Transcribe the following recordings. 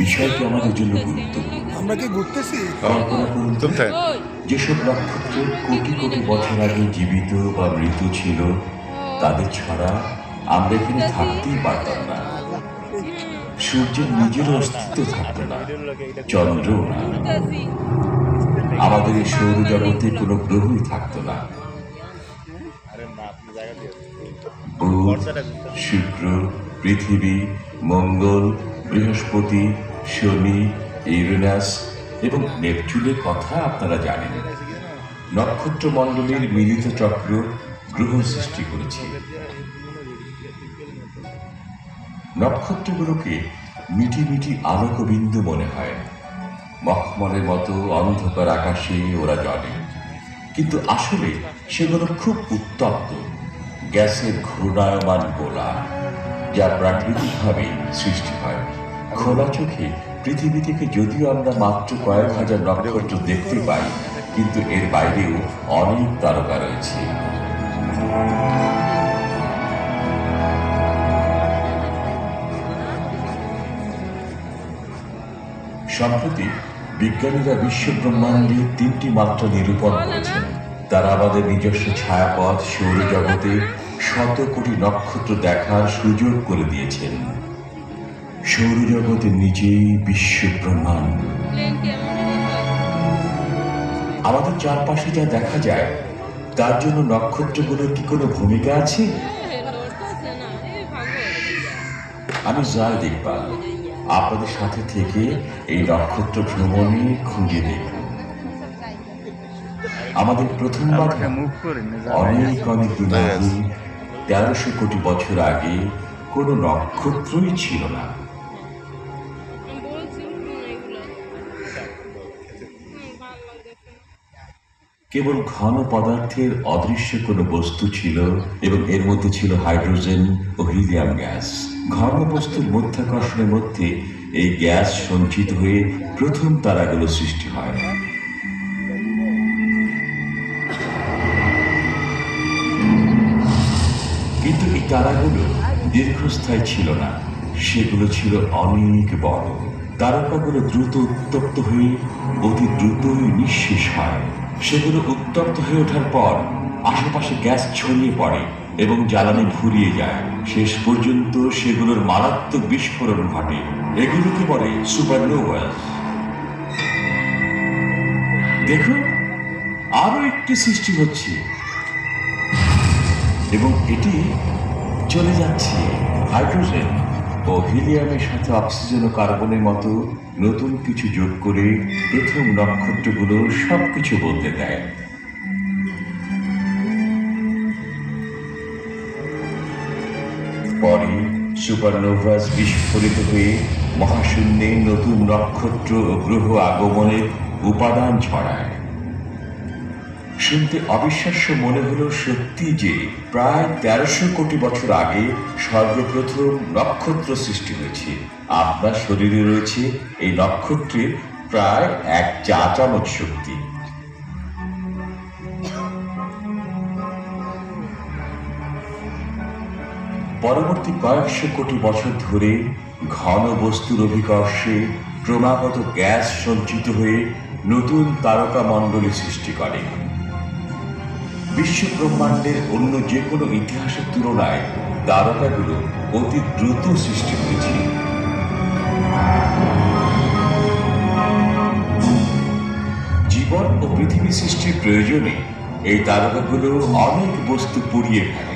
বিষয়টি আমাদের জন্য গুরুত্বপূর্ণ। আমরা কি ঘুরতেছি? কোথায়? যেসব নক্ষত্র কোটি কোটি বছর আগে জীবিত বা মৃত ছিল তাদের ছাড়া আমরা এখানে থাকতেই পারতাম না। সূর্যের নিজের অস্তিত্ব থাকতো না চন্দ্রও না। আমাদের এই সৌরজগতে কোনো গ্রহই থাকতো না। বুধ শুক্র পৃথিবী মঙ্গল বৃহস্পতি, শনি, ইউরেনাস এবং নেপচুনের কথা আপনারা জানেন। নক্ষত্র মণ্ডলের মিলিত চক্র গ্রহ সৃষ্টি করেছে। নক্ষত্রগুলোকে মিটি মিটি আলোকবিন্দু মনে হয়। মখমলের মতো অন্ধকার আকাশে ওরা জ্বলে কিন্তু আসলে সেগুলো খুব উত্তপ্ত। গ্যাসের ঘূর্ণায়মান গোলা। যা প্রাকৃতিকভাবে সৃষ্টি হয়। খোলা চোখে পৃথিবী থেকে যদিও আমরা মাত্র কয়েক হাজার নক্ষত্র দেখতে পাই, কিন্তু এর বাইরেও অনেক তারকা রয়েছে। সম্প্রতি বিজ্ঞানীরা বিশ্ব ব্রহ্মাণ্ডে তিনটি মাত্রা নিরূপণ করেছেন। তারা আমাদের নিজস্ব ছায়াপথ, সৌরজগতে শত কোটি নক্ষত্র দেখার সুযোগ করে দিয়েছেন। সৌরজগতের নিজেই বিশ্ব ব্রহ্মাণ্ড আমাদের চারপাশে যা দেখা যায় তার জন্য নক্ষত্রগুলোর কি কোনো ভূমিকা আছে? আমি জয় দেখবাল আপনাদের সাথে থেকে এই নক্ষত্র ভ্রমণে খুঁজে দেখব। আমাদের প্রথম বাধা না অনেক অনেক তেরোশো কোটি বছর আগে কোনো নক্ষত্রই ছিল না। কেবল ঘন পদার্থের অদৃশ্য কোনো বস্তু ছিল এবং এর মধ্যে ছিল হাইড্রোজেন ও হিলিয়াম গ্যাস। ঘন বস্তুর মধ্যাকর্ষণের মধ্যে এই গ্যাস সঞ্চিত হয়ে প্রথম তারাগুলো সৃষ্টি হয়। তারাগুলো দীর্ঘস্থায়ী ছিল না। সেগুলো ছিল অনেক বড়। তারকাগুলো দ্রুত উত্তপ্ত হয়ে, অতি দ্রুতই নিঃশেষ হয়। সেগুলো উত্তপ্ত হয়ে ওঠার পর আশেপাশে গ্যাস ছড়িয়ে পড়ে এবং জ্বালানি ফুরিয়ে যায়। শেষ পর্যন্ত সেগুলোর মারাত্মক বিস্ফোরণ ঘটে। এগুলোকে বলে সুপারনোভাস। দেখুন আরও একটি সৃষ্টি হচ্ছে। এবং এটি চলে যাচ্ছে। হাইড্রোজেন ও হিলিয়ামের সাথে অক্সিজেন ও কার্বনের মতো নতুন কিছু যোগ করে প্রথম নক্ষত্রগুলো সব কিছু বদলে দেয়। পরে সুপারনোভাস বিস্ফোরিত হয়ে মহাশূন্যে নতুন নক্ষত্র ও গ্রহ আগমনের উপাদান ছড়ায়। শুনতে অবিশ্বাস্য মনে হলো সত্যি যে প্রায় তেরোশো কোটি বছর আগে সর্বপ্রথম নক্ষত্র সৃষ্টি হয়েছে। আপনার শরীরে রয়েছে এই নক্ষত্রের প্রায় এক চা চামচ শক্তি। পরবর্তী কয়েকশো কোটি বছর ধরে ঘন বস্তুর অভিকর্ষে ক্রমাগত গ্যাস সঞ্চিত হয়ে নতুন তারকা মণ্ডলী সৃষ্টি করে। বিশ্ব ব্রহ্মাণ্ডের অন্য যে কোনো ইতিহাসের তুলনায় তারকাগুলো অতি দ্রুত সৃষ্টি হয়েছে। জীবন ও পৃথিবী সৃষ্টির প্রয়োজনে এই তারকাগুলো অনেক বস্তু পুড়িয়ে ফেলে।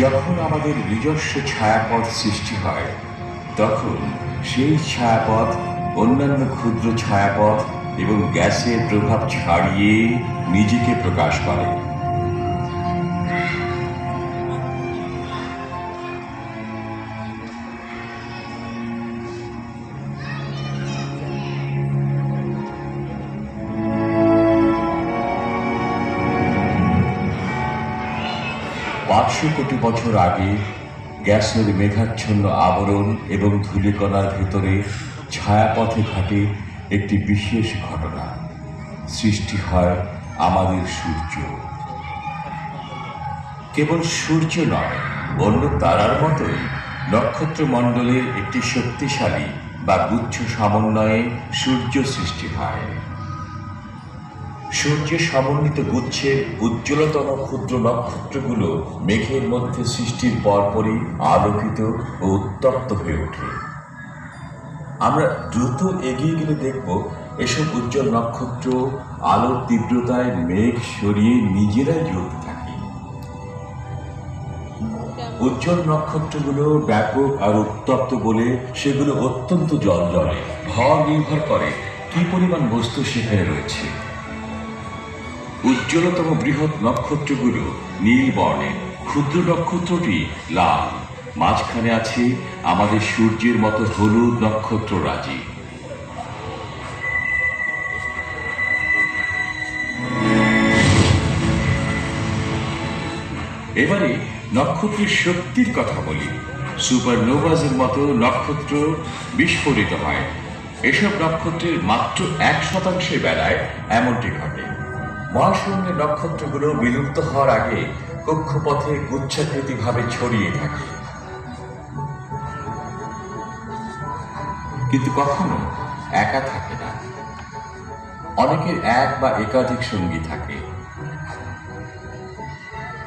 যখন আমাদের নিজস্ব ছায়াপথ সৃষ্টি হয়, তখন সেই ছায়াপথ, অন্যান্য ক্ষুদ্র ছায়াপথ এবং গ্যাসের প্রভাব ছাড়িয়ে নিজেকে প্রকাশ করে। পাঁচশো কোটি বছর আগে গ্যাসের মেঘাচ্ছন্ন আবরণ এবং ধূলিকণার ভেতরে ছায়াপথে ঘটে একটি বিশেষ ঘটনা সৃষ্টি হয় আমাদের সূর্য। কেবল সূর্য নয়, অন্য তারার মতোই নক্ষত্র মণ্ডলের একটি শক্তিশালী বা গুচ্ছ সমন্বয়ে সূর্য সৃষ্টি হয়। সূর্যের সমন্বিত গুচ্ছে, উজ্জ্বলতম ক্ষুদ্র নক্ষত্রগুলো মেঘের মধ্যে সৃষ্টির পরপরই আলোকিত ও উত্তপ্ত হয়ে ওঠে। আমরা দ্রুত এগিয়ে গেলে দেখব এসব উজ্জ্বল নক্ষত্র আলোর তীব্রতায় মেঘ সরিয়ে নিজেরাই জ্বলতে থাকে। উজ্জ্বল নক্ষত্রগুলো ব্যাপক আর উত্তপ্ত বলে সেগুলো অত্যন্ত জল জলে ভর নির্ভর করে কি পরিমাণ বস্তু সেখানে রয়েছে। উজ্জ্বলতম বৃহৎ নক্ষত্রগুলো নীল বর্ণের ক্ষুদ্র নক্ষত্রটি লাল। মাঝখানে আছে আমাদের সূর্যের মতো হলুদ নক্ষত্র রাজি। এবারে নক্ষত্রের শক্তির কথা বলি। সুপারনোভাজের মতো নক্ষত্র বিস্ফোরিত হয়। এসব নক্ষত্রের মাত্র এক শতাংশের বেলায় এমনটি ঘটে। মহাশূন্যের নক্ষত্রগুলো বিলুপ্ত হওয়ার আগে কক্ষপথে গুচ্ছাকৃতিভাবে ছড়িয়ে থাকে। কিন্তু কখনো একা থাকে না। অনেকের এক বা একাধিক সঙ্গী থাকে।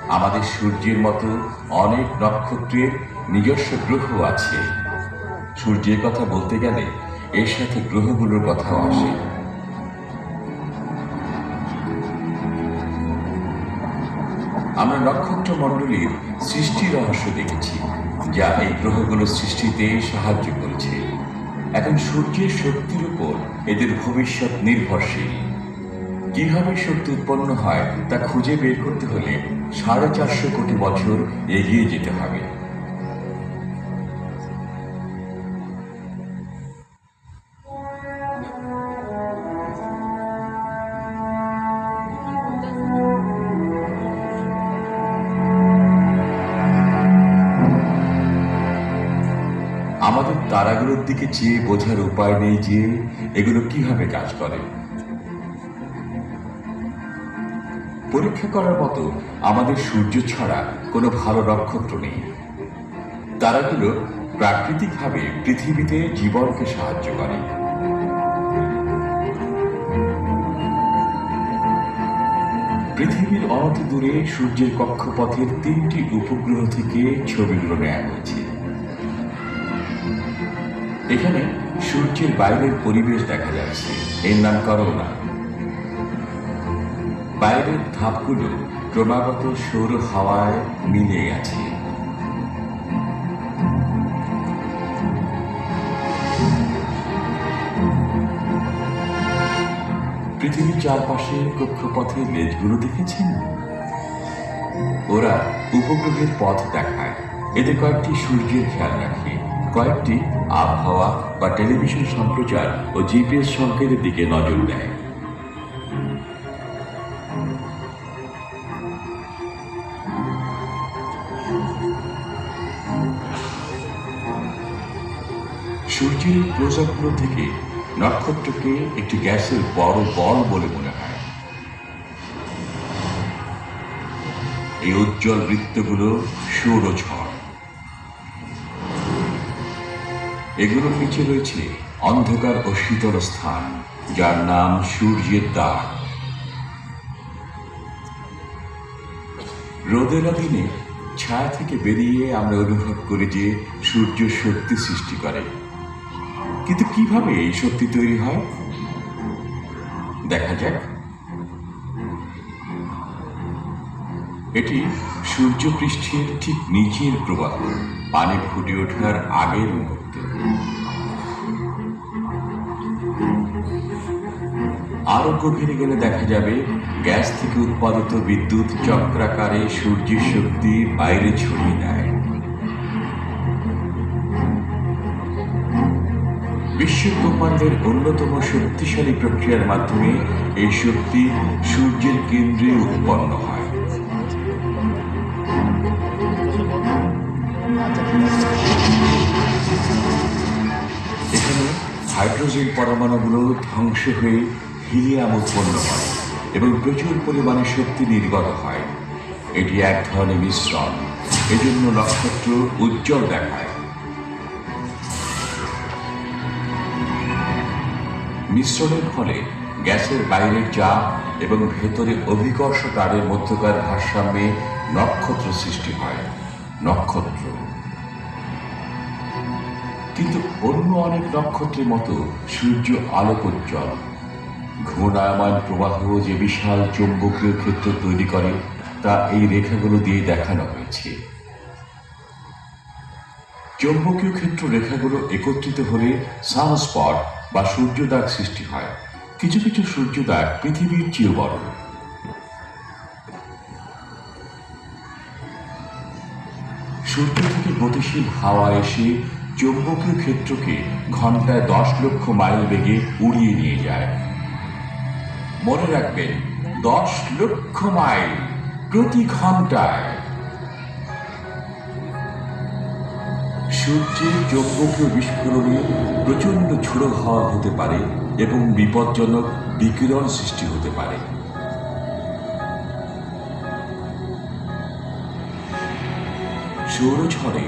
আমাদের সূর্যের মতো অনেক নক্ষত্রের নিজস্ব গ্রহ আছে। সূর্যের কথা বলতে গেলে এর সাথে গ্রহগুলোর কথাও আসে। আমরা নক্ষত্র মণ্ডলীর সৃষ্টি রহস্য দেখেছি, যা এই গ্রহগুলো সৃষ্টিতে সাহায্য করেছে। এখন সূর্যের শক্তির উপর এদের ভবিষ্যৎ নির্ভরশীল। কীভাবে শক্তি উৎপন্ন হয় তা খুঁজে বের করতে হলে সাড়ে চারশো কোটি বছর এগিয়ে যেতে হবে। দিকে চেয়ে বোঝার উপায় নেই যে এগুলো কীভাবে কাজ করে। পরীক্ষা করার মতো আমাদের সূর্য ছাড়া কোনো ভালো নক্ষত্র নেই। তারাগুলো প্রাকৃতিকভাবে পৃথিবীতে জীবনকে সাহায্য করে। পৃথিবীর অনতি দূরে সূর্যের কক্ষপথের তিনটি উপগ্রহ থেকে ছবিগুলো নেওয়া হয়েছে। এখানে সূর্যের বাইরের পরিবেশ দেখা যাচ্ছে। এর নাম করোনা। বাইরের ধাপগুলো ক্রমাগত সৌর হাওয়ায় মিলে গেছে পৃথিবীর চারপাশে কক্ষপথের লেজগুলো দেখেছেন? ওরা উপগ্রহের পথ দেখায়। এতে কয়েকটি সূর্যের খেয়াল রাখে। কয়েকটি আবহাওয়া বা টেলিভিশন সম্প্রচার ও জিপিএস সংকেতের দিকে নজর দেয়। সূর্যের ক্লোজআপগুলো থেকে নক্ষত্রকে একটি গ্যাসের বড় বল বলে মনে হয়। এই উজ্জ্বল বৃত্তগুলো সৌরঝড় এগুলোর নিচে রয়েছে অন্ধকার ও শীতল স্থান, যার নাম সূর্যের দ্বার। রোদের দিনে ছায়া থেকে বেরিয়ে আমরা অনুভব করি যে সূর্য শক্তি সৃষ্টি করে। কিন্তু কীভাবে এই শক্তি তৈরি হয়? দেখা যাক। এটি সূর্যপৃষ্ঠের ঠিক নিচের প্রবাহ, পানি ফুটে ওঠার আগের মুহূর্ত। আরও গভীরে গেলে দেখা যাবে, গ্যাস থেকে উৎপাদিত বিদ্যুৎ চক্রাকারে সূর্যের শক্তি বাইরে ছড়িয়ে দেয়। বিশ্ব ব্রহ্মাণ্ডের অন্যতম শক্তিশালী প্রক্রিয়ার মাধ্যমে এই শক্তি সূর্যের কেন্দ্রে উৎপন্ন হয়। এখানে হাইড্রোজেন পরমাণুগুলো ধ্বংস হয়ে হিলিয়াম উৎপন্ন হয় এবং প্রচুর পরিমাণে শক্তি নির্গত হয়। এটি এক ধরনের মিশ্রণ, এজন্য নক্ষত্র উজ্জ্বল দেখায়। মিশ্রণের ফলে গ্যাসের বাইরের চাপ এবং ভেতরে অভিকর্ষ তারের মধ্যকার ভারসাম্যে নক্ষত্র সৃষ্টি হয়, নক্ষত্র। কিন্তু অন্য অনেক নক্ষত্রের মতো সূর্য আলোকোজ্জ্বল ঘূর্ণায়মান প্রবাহ যে বিশাল চৌম্বকীয় ক্ষেত্র তৈরি করে, তা এই রেখাগুলো দিয়ে দেখানো হয়েছে। চৌম্বকীয় ক্ষেত্র রেখাগুলো একত্রিত হলে সানস্পট বা সূর্যদাগ সৃষ্টি হয়। কিছু কিছু সূর্যদাগ পৃথিবীর চেয়েও বড় সূর্য থেকে গতিশীল হাওয়া এসে চৌম্বকীয় ক্ষেত্রকে ঘন্টায় দশ লক্ষ মাইল বেগে উড়িয়ে নিয়ে যায়। মনে রাখবেন, দশ লক্ষ মাইল প্রতি ঘন্টায়। সূর্যের চৌম্বকীয় বিস্ফোরণে প্রচণ্ড ঝোড়ো হওয়া হতে পারে এবং বিপজ্জনক বিকিরণ সৃষ্টি হতে পারে। সৌরঝড়ে